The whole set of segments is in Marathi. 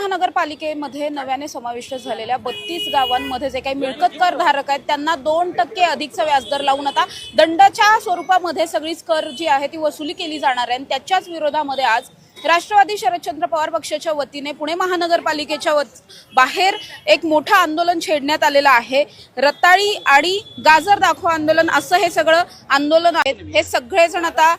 महानगरपालिकेमध्ये नव्याने समाविष्ट झालेल्या बत्तीस गावांमध्ये जे काही मिळकत कर धारक आहेत त्यांना दोन टक्के अधिकचा व्याजदर लावून आता दंडाच्या स्वरूपामध्ये सगळीच कर जी आहे ती वसुली केली जाणार आहे. आणि त्याच्याच विरोधामध्ये आज राष्ट्रवादी शरदचंद्र पवार पक्षाच्या वतीने पुणे महानगरपालिकेच्या वत बाहेर एक मोठं आंदोलन छेडण्यात आलेलं आहे. रताळी आणि गाजर दाखवा आंदोलन असं हे सगळं आंदोलन आहे. हे सगळेजण आता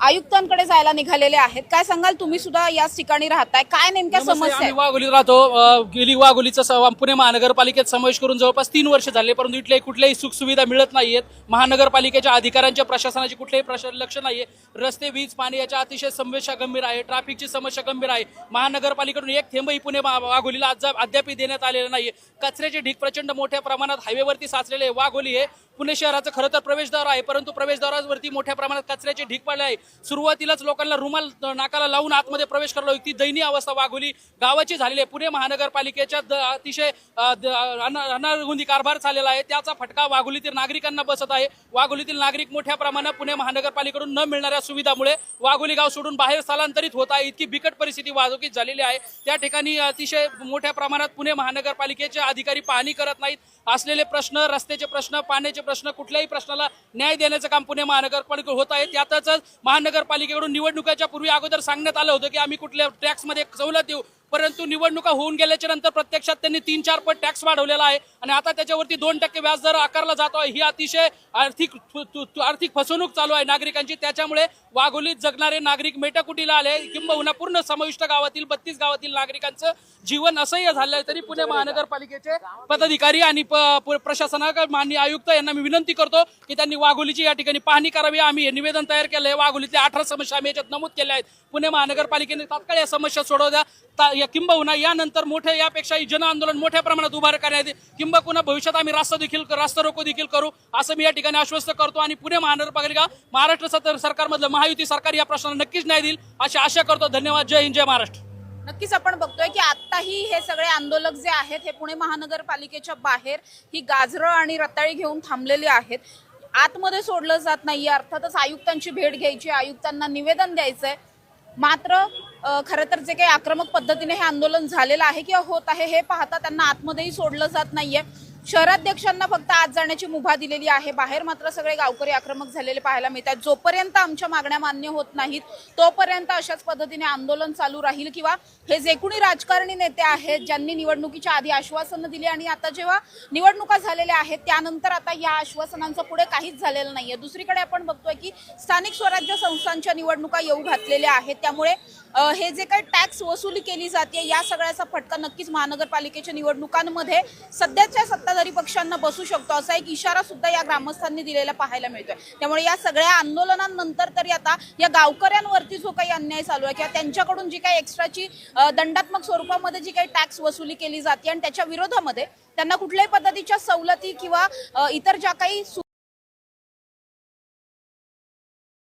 आयुक्तांकडे जायला निघालेले आहेत. काय सांगाल? तुम्ही सुद्धा याच ठिकाणी राहताय. काय नेमक्या समस्या आम्ही आहेत? वाघोलीत राहतो. अ, गेली वाघोलीचा स- पुणे महानगरपालिकेत समावेश करून जवळपास तीन वर्ष झाले परंतु इथले कुठल्याही सुखसुविधा मिळत नाहीयेत. महानगरपालिकेच्या अधिकाऱ्यांच्या प्रशासनाची कुठलेही प्रश लक्ष नाहीये. रस्ते वीज पाणी याच्या अतिशय समस्या गंभीर आहे. ट्रॅफिकची समस्या गंभीर आहे. महानगरपालिकेकडून एक थेंबही पुणे वाघोलीला अद्याप अद्यापही देण्यात आलेलं नाहीये. कचऱ्याचे ढीक प्रचंड मोठ्या प्रमाणात हायवेवरती साचलेले आहे. वाघोली हे पुणे शहराचं खरं तर प्रवेशद्वार आहे परंतु प्रवेशद्वारावरती मोठ्या प्रमाणात कचऱ्याचे ढीक पडले आहे. सुरुवातीलाच लोकांना रुमाल नाकाला लावून आतमध्ये प्रवेश करला ती दयनीय अवस्था वाघोली गावाची झालेली आहे. पुणे महानगरपालिकेच्या द- अतिशय अ, द- कारभार झालेला आहे. त्याचा फटका वाघोलीतील नागरिकांना बसत आहे. वाघोलीतील नागरिक मोठ्या प्रमाणात पुणे महानगरपालिकेकडून न मिळणाऱ्या सुविधामुळे वाघोली गाव सोडून बाहेर स्थलांतरित होत आहे. इतकी बिकट परिस्थिती वाहतुकीत झालेली आहे. त्या ठिकाणी अतिशय मोठ्या प्रमाणात पुणे महानगरपालिकेचे अधिकारी पाहणी करत नाहीत. असलेले प्रश्न रस्त्याचे प्रश्न पाण्याचे प्रश्न कुठल्याही प्रश्नाला न्याय देण्याचं काम पुणे महानगरपालिका होत आहे. त्यातच महानगरपालिकेकडून निवडणुकाच्या पूर्वी अगोदर सांगण्यात आलं होतं की आम्ही कुठल्या टॅक्समध्ये सवलत देऊ. परंतु निवडणुका होऊन गेल्याच्यानंतर प्रत्यक्षात त्यांनी तीन चार पट टॅक्स वाढवलेला आहे. आणि आता त्याच्यावरती दोन टक्के व्याज दर आकारला जातो आहे. ही अतिशय आर्थिक आर्थिक फसवणूक चालू आहे नागरिकांची. त्याच्यामुळे वाघोलीत जगणारे नागरिक मेटाकुटीला आले. किंबहुना पूर्ण समाविष्ट गावातील बत्तीस गावातील नागरिकांचं जीवन असह्य झालं आहे तरी पुणे महानगरपालिकेचे पदाधिकारी आणि प- प्रशासनाकडे माननीय आयुक्त यांना मी विनंती करतो की त्यांनी वाघोलीची या ठिकाणी पाहणी करावी. आम्ही हे निवेदन तयार केलं आहे वाघोलीतल्या अठरा समस्या आम्ही याच्यात नमूद केल्या आहेत. पुणे महानगरपालिकेने तात्काळ या समस्या सोडवल्या. या किंबहुना यानंतर मोठे यापेक्षाही जन आंदोलन मोठ्या प्रमाणात उभार करण्यात येईल किंबहुना भविष्यात आम्ही रास्ता देखील रास्ता रोको देखील करू असं मी या ठिकाणी आश्वस्त करतो. आणि पुणे महानगरपालिका महाराष्ट्र सरकारमधलं महायुती सरकार या प्रश्नाला नक्कीच न्याय देईल अशी आशा करतो. धन्यवाद. जय हिंद जय महाराष्ट्र. नक्कीच आपण बघतोय की आत्ताही हे सगळे आंदोलक जे आहेत हे पुणे महानगरपालिकेच्या बाहेर ही गाजरं आणि रताळी घेऊन थांबलेली आहेत. आतमध्ये सोडलं जात नाहीये. अर्थातच आयुक्तांची भेट घ्यायची आयुक्तांना निवेदन द्यायचंय. मात्र खरं तर जे काही आक्रमक पद्धतीने हे आंदोलन झालेलं आहे किंवा होत आहे हे पाहता त्यांना आतमध्येही सोडलं जात नाहीये. शहराध्यक्षांना फक्त आत जाण्याची मुभा दिलेली आहे. बाहेर मात्र सगळे गावकरी आक्रमक झालेले पाहायला मिळतात जोपर्यंत आमच्या मागण्या मान्य होत नाहीत तोपर्यंत अशाच पद्धतीने आंदोलन चालू राहील किंवा हे जे कोणी राजकारणी नेते आहेत ज्यांनी निवडणुकीच्या आधी आश्वासनं दिली आणि आता जेव्हा निवडणुका झालेल्या आहेत त्यानंतर आता या आश्वासनांचं पुढे काहीच झालेलं नाहीये. दुसरीकडे आपण बघतोय की स्थानिक स्वराज्य संस्थांच्या निवडणुका येऊ घातलेल्या आहेत. त्यामुळे हे जे काही टॅक्स वसुली केली जाते या सगळ्याचा फटका नक्कीच महानगरपालिकेच्या निवडणुकांमध्ये सध्याच्या सत्ता सत्ताधारी पक्षांना बसू शकतो असा एक इशारा सुद्धा या ग्रामस्थांनी दिलेला पाहायला मिळतोय. त्यामुळे या सगळ्या आंदोलनानंतर तरी आता या गावकऱ्यांवरती जो काही अन्याय चालू आहे किंवा त्यांच्याकडून जी काही एक्स्ट्राची दंडात्मक स्वरूपामध्ये जी काही टॅक्स वसुली केली जाते आणि त्याच्या विरोधामध्ये त्यांना कुठल्याही पद्धतीच्या सवलती किंवा इतर ज्या काही